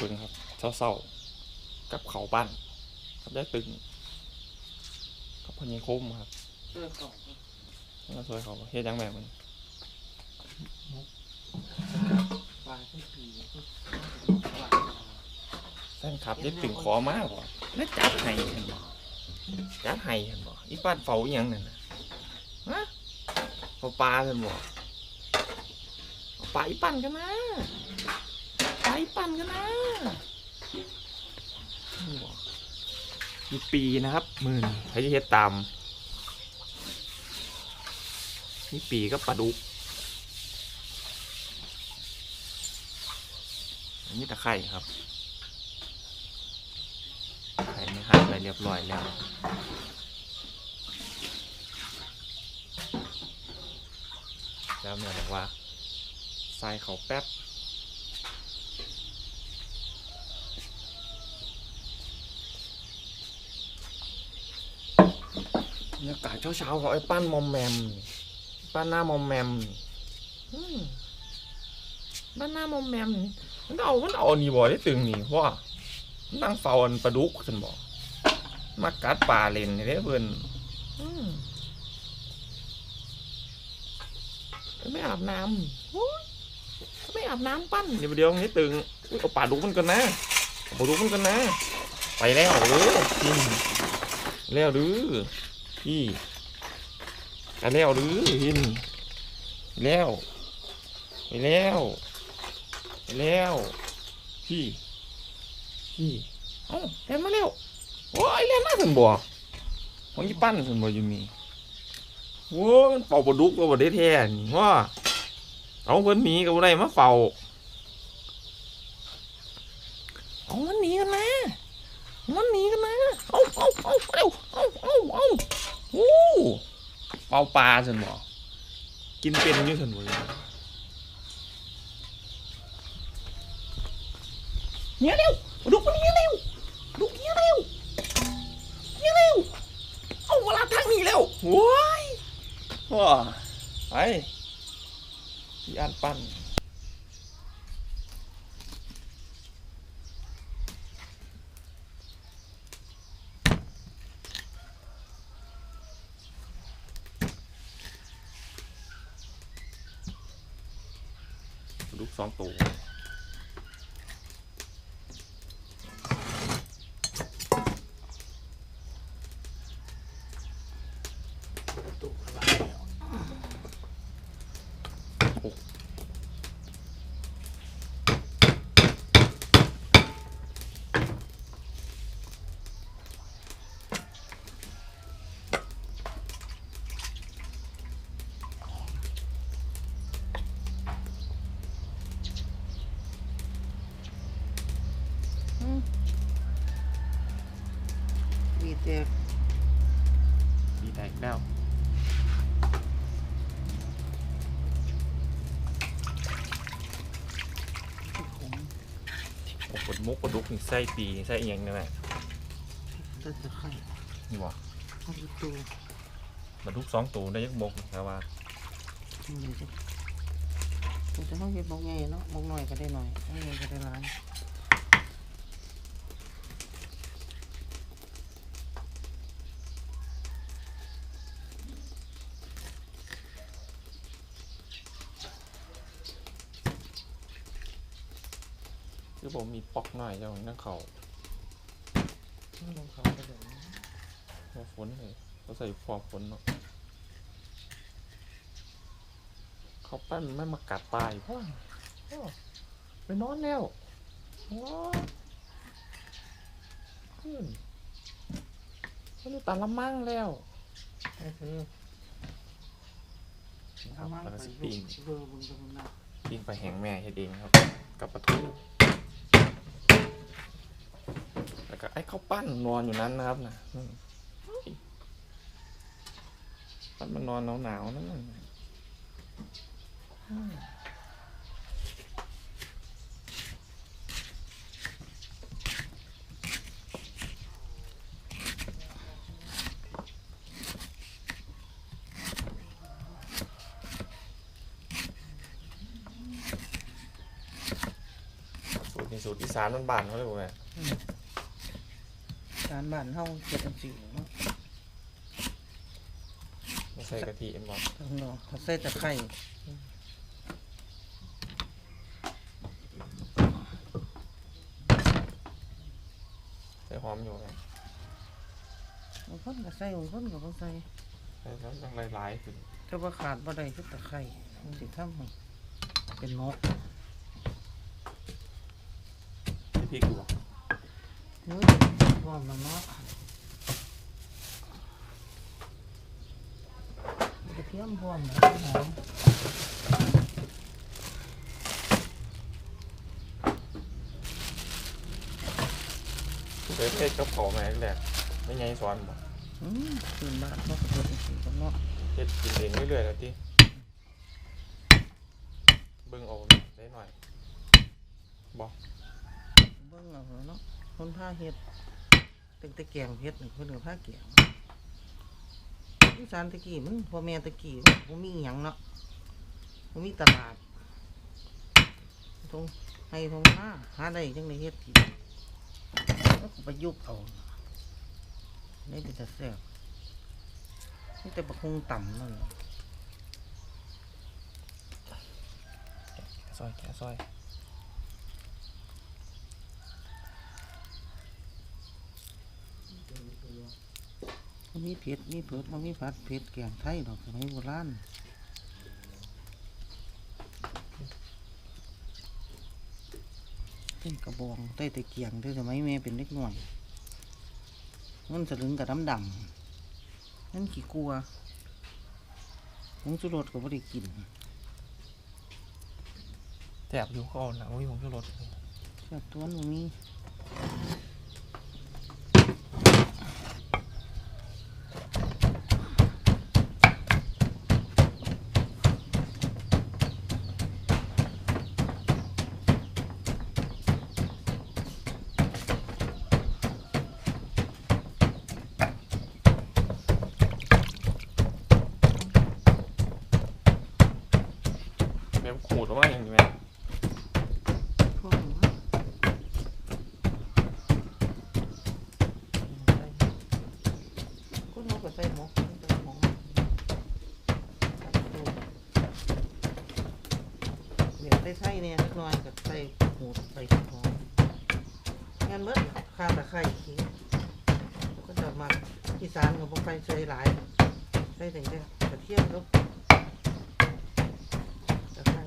เบิ่งครับเศร้าๆกับเขาปั้นกับได้ตึงกับพญคมครับเออของมาช่วยเขาเฮ็ดหยังแบบมันท่าแฟนคลับได้ตึงขอมากบ่แล้วจับให้เห็นบ่จับให้เห็นบ่อีป้านเฝ้าอีหยังนั่นน่ะฮะเฝ้าปลาเห็นบ่ปลาอีปั้นกันนะ ปลาอีปั้นกันนะนี่บ่มีปีนะครับหมื่นใครจะเฮ็ดตามมีปีก็ปลาดุกอันนี้ตะไคร่ครับไข่ไม่หั่นไปเรียบร้อยแล้วแล้วแม่บอกว่าใส่เขาแป๊บ บรรยากาศเช้าๆของไอ้ปั้นมอมแมมนี่ปั้นหน้ามอมแมมนี่อืมปั้นหน้ามอมแมมนี่มันเอามันเอาอันนี่บ่ได้ตึงนี่เพราะว่านั่งเฝ้าอันปลาดุกฉันบอกมากัดปลาเล่นนี่เด้เพิ่นอืมไม่อาบน้ำโอ๊ยไม่อาบน้ำปั้นเดี๋ยวเดี๋ยวนี้ตึงอุ๊ยเอาปลาดุกมันกันนะเอาปลาดุกมันกันนะ ไปแล้วเออพี่แล้วหรือ พี่กันแล้วหรือพี่แล้วไปแล้วไปแล้วพี่พี่เอ้าเล่นมาเร็วโอ้ยเล่นมาถึงบ่ของยี่ปั้นถึงบ่อยู่นี่โว้มันเป่าปลาดุกก็บ่ได้แท้นี่ว่าเอาเพิ่นหนีก็บ่ได้มาเฝ้ามันหนีกันนะมันหนีกันนะเอาเอาเอาเร็วเอาเอาเอาโอ้ เป่าปลาซั่นบ่กินเป็นอยู่ซั่นบ่อยู่เนี่ยเร็วดูคนนี้เร็วดูนี้เร็วนี้เร็วเอาเวลาทางนี้เร็วโว้ยว้าไปพี่อันปั้น สองตัว ตุกปลา มีแต่ดีใจแล้วผมโอ้ปวดมุกปวดดุกนี่ไส้ปีไส้เอียงนี่แหละต้นตะไคร้นี่บอกเอาไปตัวปวดดุกสองตัวได้ยักบกแต่ว่ามันเลยจ้ะแต่จะต้องเก็บบกใหญ่เนาะบกหน่อยก็ได้หน่อยบกใหญ่ก็ได้หลาย คือผมมีปอกหน่อยเจ้านั่งเขานั่งเขาก็เดี๋ยวหัวฝนเลยเขาใส่ฟอกฝนเนาะเขาปั้นไม่มากัดปลายเพราะว่าโอ้ไปนอนแล้วว้าขึ้นเขาอยู่ตาละมั่งแล้วนี่คือนี่ครับเอามาแล้วก็ไปสลูปริงกเบอร์บนตรงนั้นปิ้งไปแหงแม่เฮ็ดเองครับ กับปลาทู แล้วก็ไอ้ข้าวปั้นนอนอยู่นั้นนะครับนะนั่นเฮ้ยปั้นมันนอนหนาวๆนั่นน่ะอืมฝนนี่สูตรอีสานบ้านๆเขาเลยบ่แม่ การบ้านเฮาเฮ็ดจังซี่เนาะไม่ใส่กะทิเอ็นบ่ข้างนอกเขาใส่ตะไคร้ใส่หอมอยู่แม่บางคนก็ใส่บางคนก็บ่ใส่ใส่แล้วยังหลายๆขึ้นแต่ว่าขาดบ่ได้คือตะไคร้มันสิทำให้เป็นนกที่พริกอยู่บ่ เฮ้ยพ ร้อมแล้วเนาะกระเทียมพร้อมแล้วหอมใส่เพชรกับเขาแม่แหละไม่ไงสอนบ่อืมคืนบ้านเขาก็เฮ็ดจังซี่กันเนาะเฮ็ดกินเองเรื่อยๆแล้วติเบิ่งเอาได้หน่อยบ่เบิ่งเอาเนาะคนพาเฮ็ด ตั้งแต่แกงเฮ็ดเพิ่นก็พาแกงอีสานตะกี้มันพ่อแม่ตะกี้บ่มีหยังเนาะบ่มีตลาดตรงให้ตรงหน้าหาได้จังได้เฮ็ดกินแล้วก็ประยุกต์เอาได้เป็นแต่แซ่บนี่แต่บักคงต่ำนั่นแหละซอยแกะซอย มันมีเผ็ดมีเผือกมันมีผัดเผ็ดแกงไทยดอกสมัยโบราณเต้นกระบองใต้ตะเกียงที่สมัยแม่เป็นเล็กน้อยเงินสลึงกับดำดำๆนั่นขี้กลัวผงสุรสก็ไม่ได้กินแซ่บอยู่เขาเอาหนังวิผมชูรสแซ่บตัวหนูมี แม่ขูดออกมาอย่างนี้แม่ พวกนี้วะใส่ คุณเขาก็ใส่หมกใส่หมกใส่ตัวเดี๋ยวได้ใส่เนี่ยนิดหน่อยกับใส่หูดใส่หอมงานเบิดข้าตะไคร้ขิงก็จะมาอีสานกับพวกไฟใส่หลายใส่แต่งแต่กระเทียมกับตะไคร้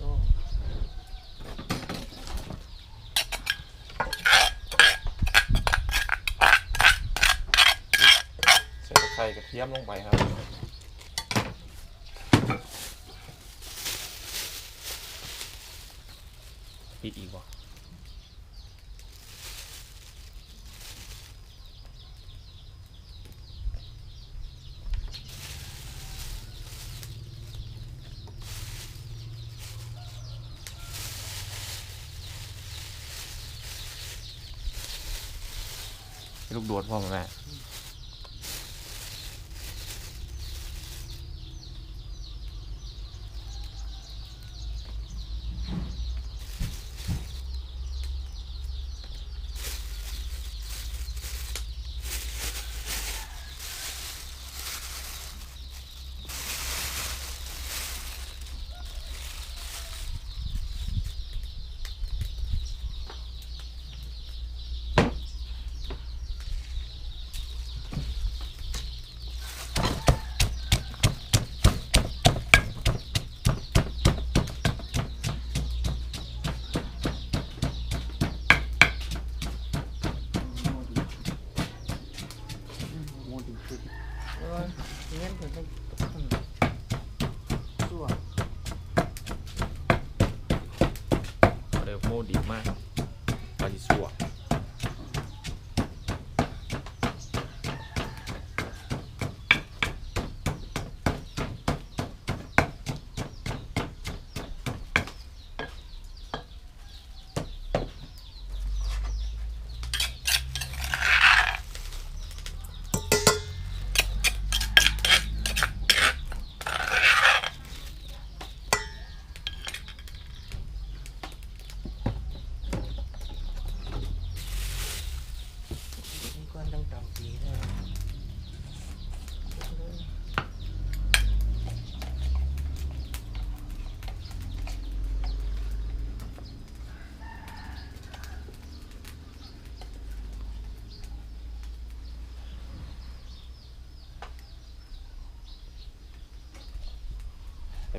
ก็ ใส่ตะไคร้กระเทียมลงไปครับ ปิดอีกบ่ลูกโดดพ่อแม่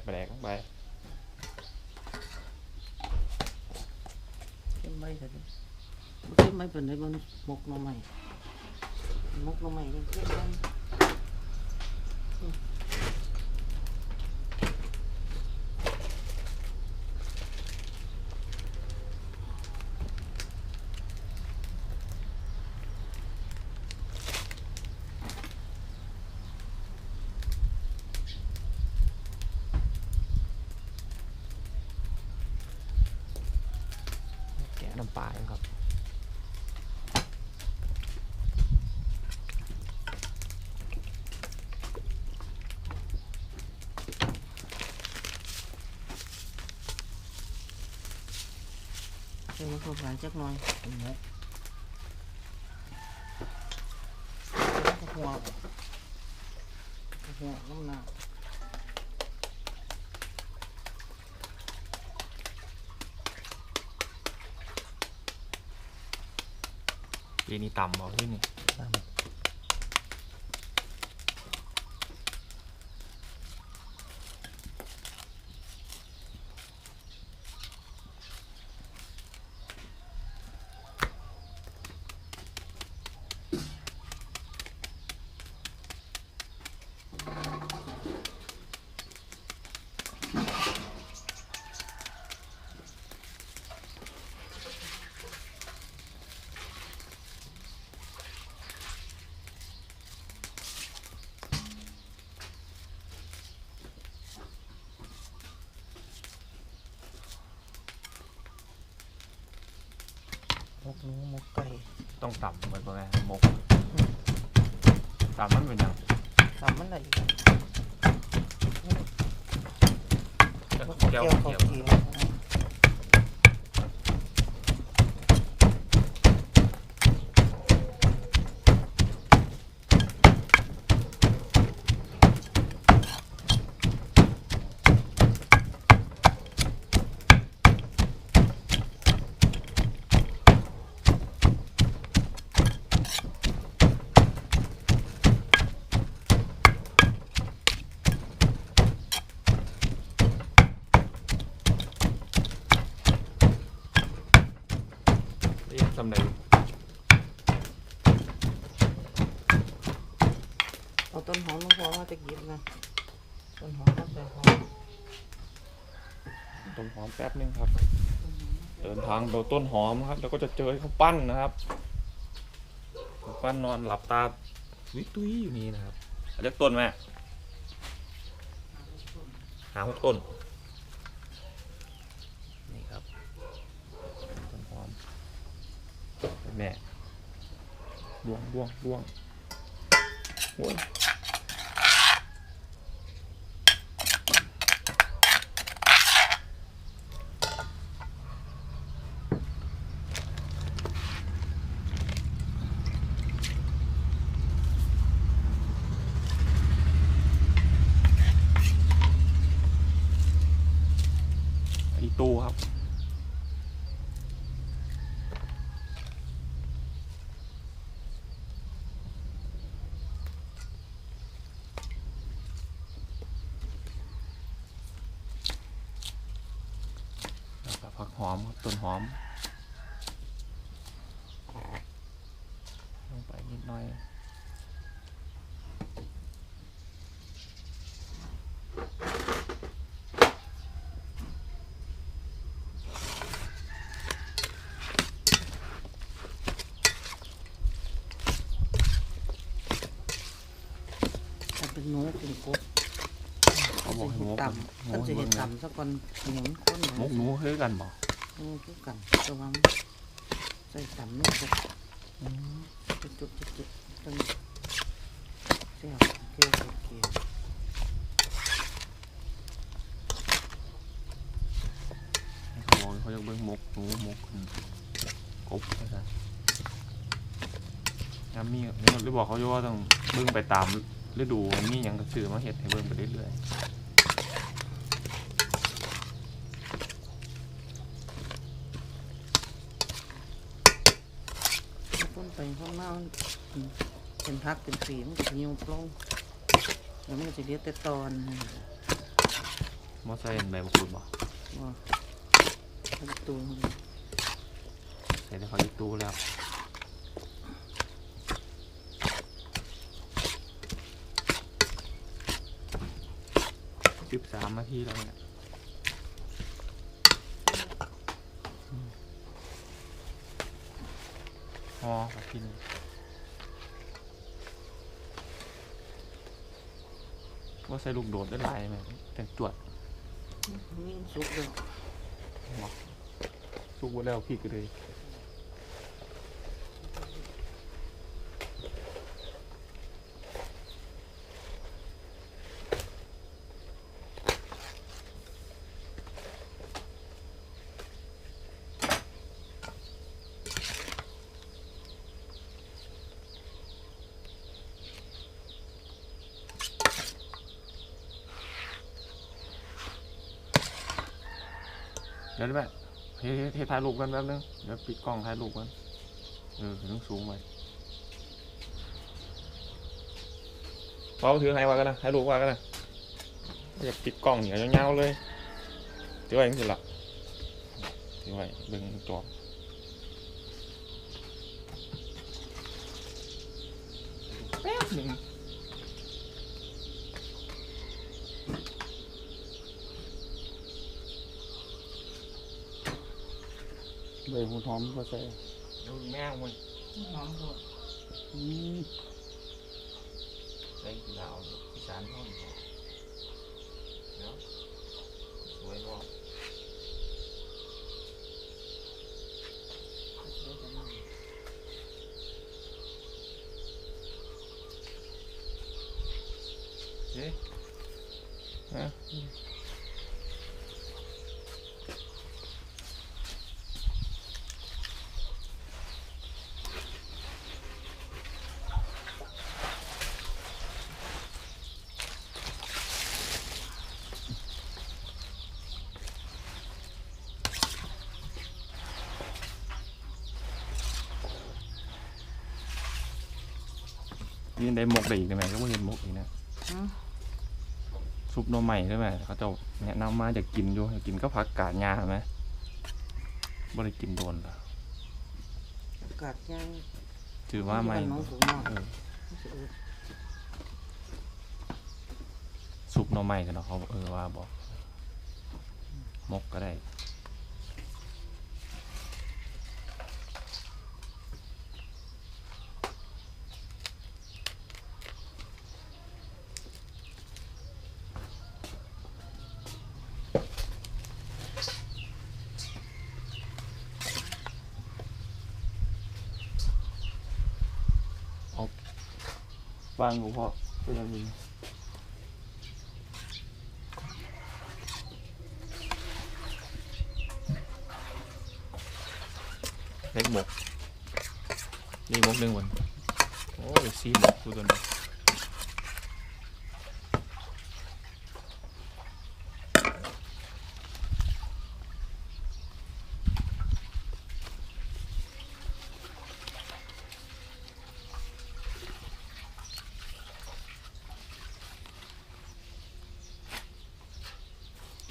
ปลาแดกลงไปเข้มใบแต่ดิเข้มใบเป็นได้บนมกน้ำใหม่มกน้ำใหม่ยังเข้มใบ น้ำปลาครับเดี๋ยวมาเข้ากันจักหน่อยเป็นมกหัวหัวน้ำหนัก ปีนี้ต่ำบอกที่นี่ มกหนูมกไก่ต้องต่ำเหมือนกันไหมหมกต่ำมันเป็นยังทำมันได้อีกมกแก้แก้ววเขีเขายวเขียว เรียกทำไหน เอาต้นหอมมาพอมา ตะกี้นะต้นหอมมาใส่หอมต้นหอมแป๊บนึงครับ เดินทางไปต้นหอมครับ แล้วก็จะเจอเขาปั้นนะครับปั้นนอนหลับตาวิตุยอยู่นี่นะครับเรียกต้นไหมหาหกต้นนี่ครับต้นหอมแม่ดวงดวงดวงโอ้ย มครับต้นหอมลงไปนิดหน่อยเป็นหนูเป็นกบเขาบอกให้หมูต่ำเขาจะเห็นต่ำสักคนเหมือนคนหมูหนูฮ้ยกันบอก นูคือกันระวังใส่ต่ำนี่ตกจุดจุดจุดจุดตั้งเสียบเกลียวเกลียวเขาบอกเขาอยกเบิ่งมกหนูมกกบว่าซั่นยามมีเนี่ยหรือบอกเขาอยู่ว่าต้องเบิ่งไปตามฤดูมันมีหยังก็ซื้อมาเฮ็ดให้เบิ่งไปเรื่อย ต้นไปข้างหน้ามันเป็นพักเป็นสีมันก็จะยุบลงแล้วมันก็จะเรียกแต่ตอนๆมอใส่ใบมะกรูดบ่ว่าเป็นตัวใส่ได้เขาอยู่ตู้แล้วสิบสามนาทีแล้วเนี่ย อกับกินว่าใส่ลูกโดดได้หลายไหมแต่จวดนี่สุกเลยสุกไว้แล้วพี่ก็เลย ยวได้ไหมเฮ้ยเฮ้ยถ่ายรูปกันแป๊บนึงเดี๋ยวปิดกล้องถ่ายรูปกันเออถึงสูงไปพอถือให้ว่ากันนะถ่ายรูปว่ากันนะอยากปิดกล้องเหนียวยาๆเลยถือไว้ยังสิละถือไว้เบิ่งจอแป๊บหนึ่ง ใบหูหอมก็ใส่ดูแม่งมันหอมด้วยอืมใส่กีฬาอีสานห้องเนาะสวยบ่ เอ๊ะฮะยิ นได้หมกได้อีกได้ไหมก็ไม่เห็นหมกอีกนะอืมซุปหน่อใหม่ใช่ไหมเขาจะแนะนำมาจะกินอยู่ให้กินก็ผักกาดหญ้าไหมบ่ได้กินโดนเหรอกัดย่างถือว่าไม่น้องสูงมากเออซุปหน่อใหม่กันเนาะเขาเออว่าบอกมกก็ได้ วางกูพ่อเป็นอะไรเล็กหมก นี่หมกหนึ่งวันโอ้ยซีหมกกูตัวนี้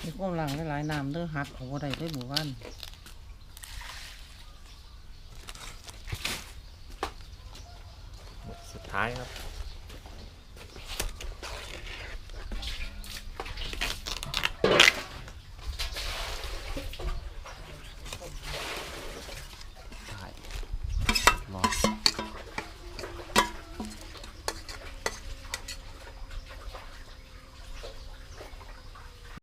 มีความหลังหลายๆน้ำเด้อหักของบ่ได้ได้หมู่บ้าน